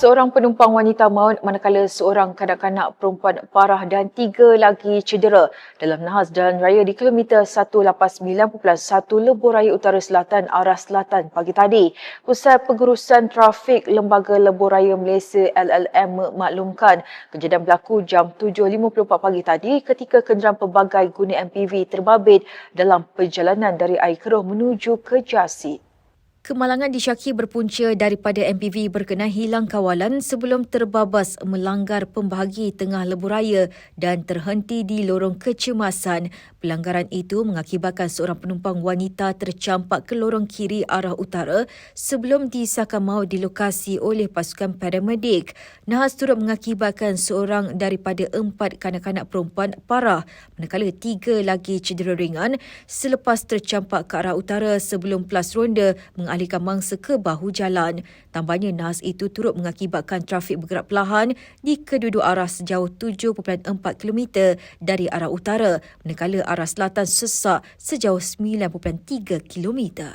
Seorang penumpang wanita maut manakala seorang kanak-kanak perempuan parah dan tiga lagi cedera dalam nahas jalan raya di kilometer 189.1 Lebuh Raya Utara Selatan arah selatan pagi tadi. Pusat Pengurusan Trafik Lembaga Lebuh Raya Malaysia LLM memaklumkan kejadian berlaku jam 7.54 pagi tadi ketika kenderaan pelbagai guna MPV terbabit dalam perjalanan dari Air Keruh menuju ke Jasit. Kemalangan disyaki berpunca daripada MPV berkenaan hilang kawalan sebelum terbabas melanggar pembahagi tengah lebuh raya dan terhenti di lorong kecemasan. Pelanggaran itu mengakibatkan seorang penumpang wanita tercampak ke lorong kiri arah utara sebelum disahkan maut di lokasi oleh pasukan paramedik. Nahas turut mengakibatkan seorang daripada empat kanak-kanak perempuan parah manakala tiga lagi cedera ringan selepas tercampak ke arah utara sebelum pelas ronda mengalihkan mangsa ke bahu jalan. Tambahnya nahas itu turut mengakibatkan trafik bergerak perlahan di kedua-dua arah sejauh 7.4 km dari arah utara manakala arah selatan sesak sejauh 9.3 km.